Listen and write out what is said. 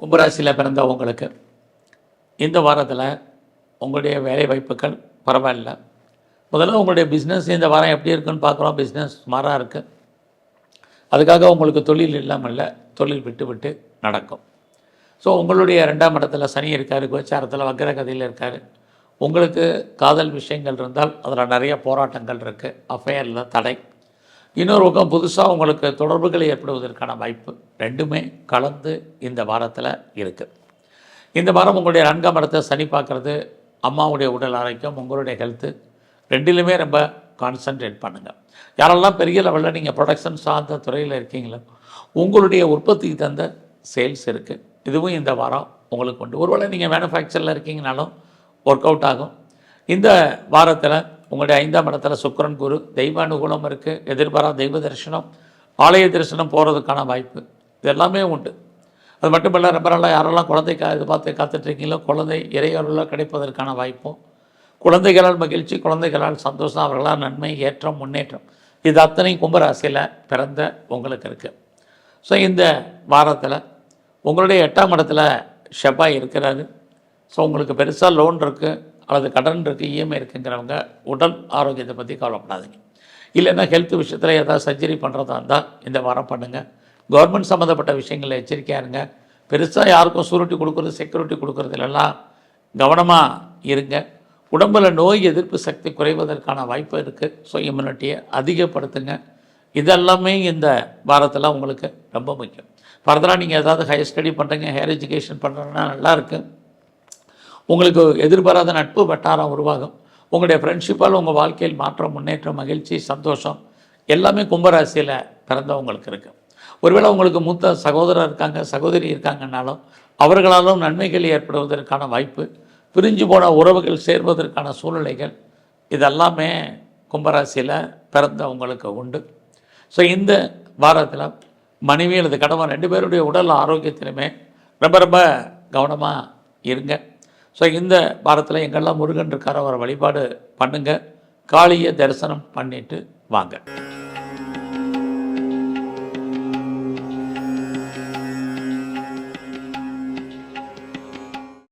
கும்பராசியில் பிறந்தவங்களுக்கு இந்த வாரத்தில் உங்களுடைய வேலை வாய்ப்புகள் பரவாயில்ல. முதல்ல உங்களுடைய பிஸ்னஸ் இந்த வாரம் எப்படி இருக்குன்னு பார்க்குறோம். பிஸ்னஸ் சுமாராக இருக்குது அதுக்காக உங்களுக்கு தொழில் இல்லாமல் இல்லை தொழில் விட்டு விட்டு நடக்கும். ஸோ உங்களுடைய ரெண்டாம் இடத்துல சனி இருக்கார் கோச்சாரத்தில் வக்கர கதையில் இருக்கார். உங்களுக்கு காதல் விஷயங்கள் இருந்தால் அதில் நிறைய போராட்டங்கள் இருக்குது அஃபேரில் தடை. இன்னொரு பக்கம் புதுசாக உங்களுக்கு தொடர்புகள் ஏற்படுவதற்கான வாய்ப்பு ரெண்டுமே கலந்து இந்த வாரத்தில் இருக்குது இந்த வாரம் உங்களுடைய நான்காம் இடத்தை சனி பார்க்குறது அம்மாவுடைய உடல் ஆரோக்கியம் உங்களுடைய ஹெல்த்து ரெண்டிலுமே ரொம்ப கான்சன்ட்ரேட் பண்ணுங்கள் யாரெல்லாம் பெரிய லெவலில் நீங்கள் ப்ரொடக்ஷன் சார்ந்த துறையில் இருக்கீங்களோ உங்களுடைய உற்பத்திக்கு தந்த சேல்ஸ் இருக்குது இதுவும் இந்த வாரம் உங்களுக்கு உண்டு. ஒருவேளை நீங்கள் மேனுஃபேக்சரில் இருக்கீங்கனாலும் ஒர்க் அவுட் ஆகும். இந்த வாரத்தில் உங்களுடைய ஐந்தாம் இடத்துல சுக்கரன் குரு தெய்வ அனுகூலம் இருக்குது எதிர்பாரா தெய்வ தரிசனம் ஆலய தரிசனம் போகிறதுக்கான வாய்ப்பு. இது எல்லாமே உண்டு. அது மட்டும் இல்லை ரொம்ப நாளாக யாரெல்லாம் குழந்தைக்கா இது பார்த்து காத்துட்ருக்கீங்களோ குழந்தை இறையருளாக கிடைப்பதற்கான வாய்ப்பும் குழந்தைகளால் மகிழ்ச்சி குழந்தைகளால் சந்தோஷம் அவர்களால் நன்மை ஏற்றம் முன்னேற்றம். இது அத்தனை கும்பராசியில் பிறந்த உங்களுக்கு இருக்குது ஸோ இந்த வாரத்தில் உங்களுடைய எட்டாம் இடத்துல செவ்வாய் இருக்கிறாரு. ஸோ உங்களுக்கு பெருசாக லோன் இருக்குது அல்லது கடன் இருக்குது இஎம்ஐ இருக்குங்கிறவங்க உடல் ஆரோக்கியத்தை பற்றி கவலைப்படாதீங்க. இல்லைன்னா ஹெல்த் விஷயத்தில் ஏதாவது சர்ஜரி பண்ணுறதா இருந்தால் இந்த வாரம் பண்ணுங்கள் கவர்மெண்ட் சம்மந்தப்பட்ட விஷயங்களில் எச்சரிக்கையாக இருங்க. பெருசாக யாருக்கும் சூரிட்டி கொடுக்குறது செக்யூரிட்டி கொடுக்குறதுலாம் கவனமாக இருங்க. உடம்புல நோய் எதிர்ப்பு சக்தி குறைவதற்கான வாய்ப்பு இருக்குது ஸோ இம்யூனிட்டியை அதிகப்படுத்துங்க. இதெல்லாமே இந்த வாரத்தில் உங்களுக்கு ரொம்ப முக்கியம். ஃபர்தராக நீங்கள் ஏதாவது ஹையர் ஸ்டடி பண்ணுறீங்க ஹையர் எஜுகேஷன் பண்ணுறதுனா நல்லாயிருக்கு உங்களுக்கு எதிர்பாராத நட்பு வட்டாரம் உருவாகும். உங்களுடைய ஃப்ரெண்ட்ஷிப்பால் உங்கள் வாழ்க்கையில் மாற்றம் முன்னேற்றம் மகிழ்ச்சி சந்தோஷம் எல்லாமே கும்பராசியில் பிறந்தவங்களுக்கு இருக்குது ஒருவேளை உங்களுக்கு மூத்த சகோதரர் இருக்காங்க சகோதரி இருக்காங்கன்னாலும் அவர்களாலும் நன்மைகள் ஏற்படுவதற்கான வாய்ப்பு பிரிஞ்சு போன உறவுகள் சேர்வதற்கான சூழ்நிலைகள் இதெல்லாமே கும்பராசியில் பிறந்தவங்களுக்கு உண்டு. ஸோ இந்த வாரத்தில் மனைவி அல்லது கணவன் ரெண்டு பேருடைய உடல் ஆரோக்கியத்திலுமே ரொம்ப ரொம்ப கவனமாக இருங்க. ஸோ இந்த வாரத்தில் எங்கெல்லாம் முருகன் இருக்காரோ அவரை வழிபாடு பண்ணுங்கள் காளியை தரிசனம் பண்ணிட்டு வாங்க.